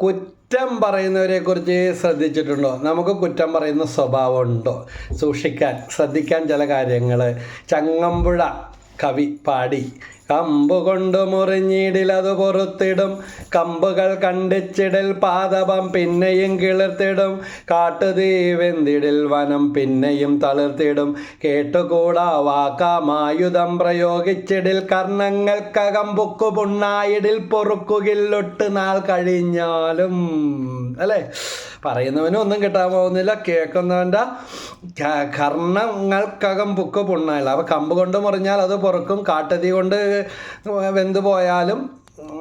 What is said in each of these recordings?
കുറ്റം പറയുന്നവരെ കുറിച്ച് ശ്രദ്ധിച്ചിട്ടുണ്ടോ? നമുക്ക് കുറ്റം പറയുന്ന സ്വഭാവമുണ്ടോ? സൂക്ഷിക്കാൻ ശ്രദ്ധിക്കാൻ ചില കാര്യങ്ങൾ ചങ്ങമ്പുഴ കവി പാടി കമ്പു മുറിഞ്ഞിടിലതു പൊറുത്തിടും. കമ്പുകൾ കണ്ടിച്ചിടൽ പാതപം പിന്നെയും കിളിർത്തിടും. കാട്ടുതീ വെന്തിടിൽ വനം പിന്നെയും തളിർത്തിടും. കേട്ടുകൂടാ വാക്കാമായുധം പ്രയോഗിച്ചിടിൽ കർണങ്ങൾക്കകം പൊക്കു പുണ്ണായിടിൽ പൊറുക്കുകില്ലൊട്ട് നാൾ കഴിഞ്ഞാലും. അല്ലേ? പറയുന്നവനും ഒന്നും കിട്ടാൻ പോകുന്നില്ല കേൾക്കുന്നവന്റെ കർണങ്ങൾക്കകം പുക്ക് പുണ്ണായില്ല അപ്പോൾ കമ്പ് കൊണ്ട് മുറിഞ്ഞാൽ അത് പൊറുക്കും കാട്ടുതീ കൊണ്ട് വെന്തു പോയാലും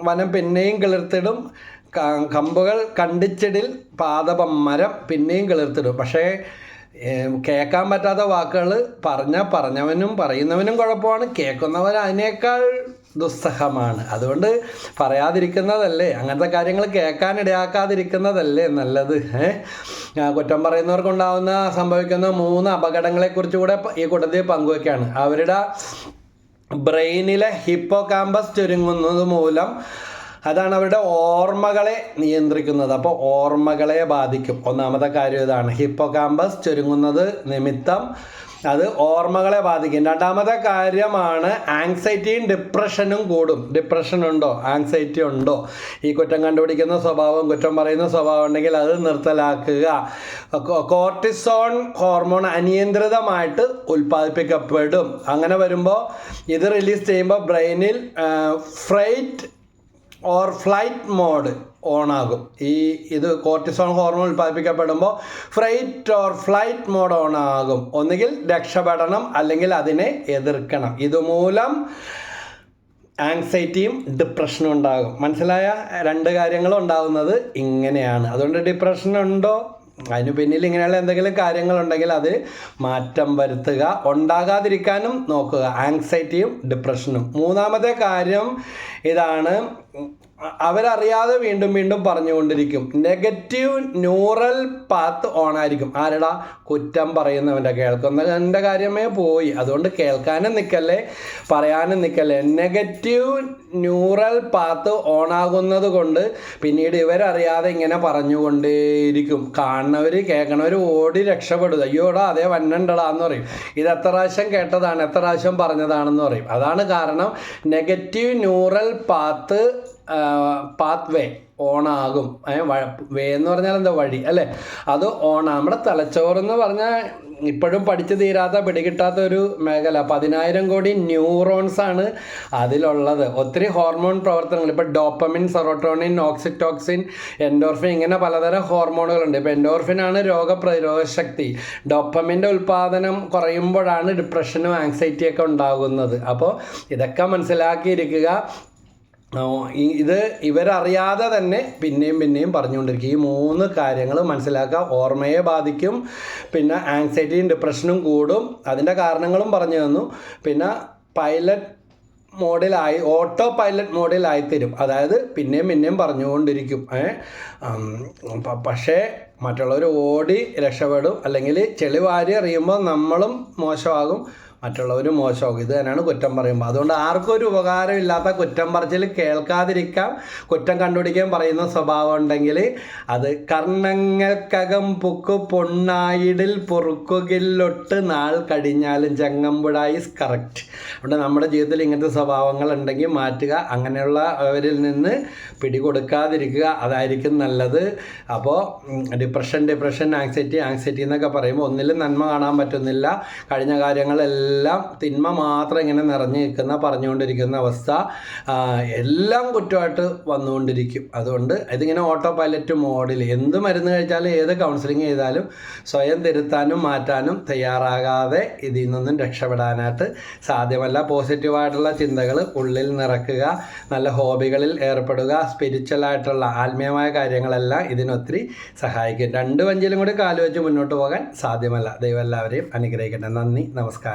വനം പിന്നെയും കിളിർത്തിടും. കമ്പുകൾ കണ്ടിച്ചിടിൽ പാദപം മരം പിന്നെയും കിളിർത്തിടും. പക്ഷേ കേൾക്കാൻ പറ്റാത്ത വാക്കുകൾ പറഞ്ഞ പറഞ്ഞവനും പറയുന്നവനും കുഴപ്പമാണ്. കേൾക്കുന്നവൻ അതിനേക്കാൾ ദുസ്സഹമാണ്. അതുകൊണ്ട് പറയാതിരിക്കുന്നതല്ലേ? അങ്ങനത്തെ കാര്യങ്ങൾ കേൾക്കാനിടയാക്കാതിരിക്കുന്നതല്ലേ നല്ലത്? കുറ്റം പറയുന്നവർക്കുണ്ടാവുന്ന സംഭവിക്കുന്ന മൂന്ന് അപകടങ്ങളെക്കുറിച്ച് കൂടെ ഈ കൂട്ടത്തിൽ പങ്കുവയ്ക്കുകയാണ് അവരുടെ ബ്രെയിനിലെ ഹിപ്പോ കാമ്പസ് ചുരുങ്ങുന്നത് മൂലം അതാണ് അവരുടെ ഓർമ്മകളെ നിയന്ത്രിക്കുന്നത്. അപ്പോൾ ഓർമ്മകളെ ബാധിക്കും. ഒന്നാമത്തെ കാര്യം ഇതാണ്. ഹിപ്പോ കാമ്പസ് ചുരുങ്ങുന്നത് നിമിത്തം അത് ഓർമ്മകളെ ബാധിക്കും. രണ്ടാമത്തെ കാര്യമാണ് ആങ്സൈറ്റിയും ഡിപ്രഷനും കൂടും. ഡിപ്രഷൻ ഉണ്ടോ? ആങ്സൈറ്റി ഉണ്ടോ? ഈ കുറ്റം കണ്ടുപിടിക്കുന്ന സ്വഭാവം കുറ്റം പറയുന്ന സ്വഭാവം ഉണ്ടെങ്കിൽ അത് നിർത്തലാക്കുക. Cortisone hormone അനിയന്ത്രിതമായിട്ട് ഉൽപ്പാദിപ്പിക്കപ്പെടും. അങ്ങനെ വരുമ്പോൾ ഇത് റിലീസ് ചെയ്യുമ്പോൾ ബ്രെയിനിൽ fright or flight mode on ആകും ഈ ഇത് cortisone hormone ഉൽപ്പാദിപ്പിക്കപ്പെടുമ്പോൾ fright or flight mode on ആകും ഒന്നുകിൽ രക്ഷപ്പെടണം അല്ലെങ്കിൽ അതിനെ എതിർക്കണം. ഇതുമൂലം ആങ്സൈറ്റിയും ഡിപ്രഷനും ഉണ്ടാകും. മനസ്സിലായ? രണ്ട് കാര്യങ്ങളും ഉണ്ടാകുന്നത് ഇങ്ങനെയാണ്. അതുകൊണ്ട് ഡിപ്രഷൻ ഉണ്ടോ? അതിന് പിന്നിൽ ഇങ്ങനെയുള്ള എന്തെങ്കിലും കാര്യങ്ങളുണ്ടെങ്കിൽ അത് മാറ്റം വരുത്തുക ഉണ്ടാകാതിരിക്കാനും നോക്കുക. ആങ്സൈറ്റിയും ഡിപ്രഷനും മൂന്നാമത്തെ കാര്യം ഇതാണ് അവരറിയാതെ വീണ്ടും വീണ്ടും പറഞ്ഞുകൊണ്ടിരിക്കും. നെഗറ്റീവ് ന്യൂറൽ പാത്ത് ഓൺ ആയിരിക്കും. ആരടാ? കുറ്റം പറയുന്നവന്റെ കേൾക്കുന്ന എന്റെ കാര്യമേ പോയി. അതുകൊണ്ട് കേൾക്കാനും നിൽക്കല്ലേ പറയാനും നിൽക്കല്ലേ. നെഗറ്റീവ് ന്യൂറൽ പാത്ത് ഓൺ ആകുന്നത് കൊണ്ട് പിന്നീട് ഇവരറിയാതെ ഇങ്ങനെ പറഞ്ഞുകൊണ്ടേയിരിക്കും. കാണുന്നവർ കേൾക്കണവർ ഓടി രക്ഷപ്പെടും അയ്യോടാ അതേ വന്നണ്ടടാ എന്ന് പറയും. ഇത് എത്ര പ്രാവശ്യം കേട്ടതാണ് എത്ര പ്രാവശ്യം പറഞ്ഞതാണെന്ന് പറയും. അതാണ് കാരണം. Negative neural path path way ഓണാകും. Way എന്ന് പറഞ്ഞാൽ എന്താ വഴി? അല്ലേ? അത് ഓണാ. നമ്മുടെ തലച്ചോറ് എന്ന് പറഞ്ഞാൽ ഇപ്പോഴും പഠിച്ചു തീരാത്ത പിടികിട്ടാത്ത ഒരു മേഖല. പതിനായിരം കോടി ന്യൂറോൺസ് ആണ് അതിലുള്ളത്. ഒത്തിരി ഹോർമോൺ പ്രവർത്തനങ്ങൾ. ഇപ്പോൾ ഡോപ്പമിൻ സെറോട്ടോണിൻ ഓക്സിറ്റോക്സിൻ എൻഡോർഫിൻ ഇങ്ങനെ പലതരം ഹോർമോണുകളുണ്ട് ഇപ്പോൾ എൻഡോർഫിനാണ് രോഗപ്രതിരോധ ശക്തി ഡോപ്പമിന്റെ ഉൽപ്പാദനം കുറയുമ്പോഴാണ് ഡിപ്രഷനും ആങ്സൈറ്റിയൊക്കെ ഉണ്ടാകുന്നത്. അപ്പോൾ ഇതൊക്കെ മനസ്സിലാക്കിയിരിക്കുക. ഇത് ഇവരറിയാതെ തന്നെ പിന്നെയും പിന്നെയും പറഞ്ഞുകൊണ്ടിരിക്കും. ഈ മൂന്ന് കാര്യങ്ങൾ മനസ്സിലാക്കുക. ഓർമ്മയെ ബാധിക്കും. പിന്നെ ആങ്സൈറ്റിയും ഡിപ്രഷനും കൂടും. അതിന്റെ കാരണങ്ങളും പറഞ്ഞു തന്നു. പിന്നെ പൈലറ്റ് മോഡിലായി ഓട്ടോ പൈലറ്റ് മോഡിലായിത്തരും അതായത് പിന്നെയും പിന്നെയും പറഞ്ഞുകൊണ്ടിരിക്കും. പക്ഷേ മറ്റുള്ളവർ ഓടി രക്ഷപ്പെടും. അല്ലെങ്കിൽ ചെളി വാരി എറിയുമ്പോൾ നമ്മളും മോശമാകും. മറ്റുള്ളവരും മോശമാകും ഇത് തന്നെയാണ് കുറ്റം പറയുമ്പോൾ അതുകൊണ്ട് ആർക്കും ഒരു ഉപകാരമില്ലാത്ത കുറ്റം പറച്ചിൽ കേൾക്കാതിരിക്കാം. കുറ്റം കണ്ടുപിടിക്കാൻ പറയുന്ന സ്വഭാവം ഉണ്ടെങ്കിൽ അത് കർണങ്ങൾക്കകം പുക്ക് പൊണ്ണായിടിൽ പൊറുക്കുകിലൊട്ട് നാൾ കടിഞ്ഞാലും ചെങ്ങമ്പുഴായി കറക്റ്റ് അതുകൊണ്ട് നമ്മുടെ ജീവിതത്തിൽ ഇങ്ങനത്തെ സ്വഭാവങ്ങൾ ഉണ്ടെങ്കിൽ മാറ്റുക. അങ്ങനെയുള്ളവരിൽ നിന്ന് പിടികൊടുക്കാതിരിക്കുക അതായിരിക്കും നല്ലത്. അപ്പോൾ ഡിപ്രഷൻ ഡിപ്രഷൻ ആങ്സൈറ്റി ആങ്സൈറ്റി എന്നൊക്കെ പറയുമ്പോൾ ഒന്നിലും നന്മ കാണാൻ പറ്റുന്നില്ല. കഴിഞ്ഞ കാര്യങ്ങളെല്ലാം തിന്മ മാത്രം ഇങ്ങനെ നിറഞ്ഞു നിൽക്കുന്ന പറഞ്ഞുകൊണ്ടിരിക്കുന്ന അവസ്ഥ എല്ലാം കുറ്റമായിട്ട് വന്നുകൊണ്ടിരിക്കും. അതുകൊണ്ട് ഇതിങ്ങനെ ഓട്ടോ പൈലറ്റ് മോഡിൽ എന്ത് മരുന്ന് കഴിച്ചാലും ഏത് കൗൺസിലിംഗ് ചെയ്താലും സ്വയം തിരുത്താനും മാറ്റാനും തയ്യാറാകാതെ ഇതിൽ നിന്നും രക്ഷപ്പെടാനായിട്ട് സാധ്യമല്ല. പോസിറ്റീവായിട്ടുള്ള ചിന്തകൾ ഉള്ളിൽ നിറക്കുക നല്ല ഹോബികളിൽ ഏർപ്പെടുക സ്പിരിച്വലായിട്ടുള്ള ആത്മീയമായ കാര്യങ്ങളെല്ലാം ഇതിനൊത്തിരി സഹായിക്കും. രണ്ട് വഞ്ചിയിലും കൂടി കാലുവെച്ച് മുന്നോട്ട് പോകാൻ സാധ്യമല്ല. ദൈവം എല്ലാവരെയും അനുഗ്രഹിക്കട്ടെ. നന്ദി നമസ്കാരം.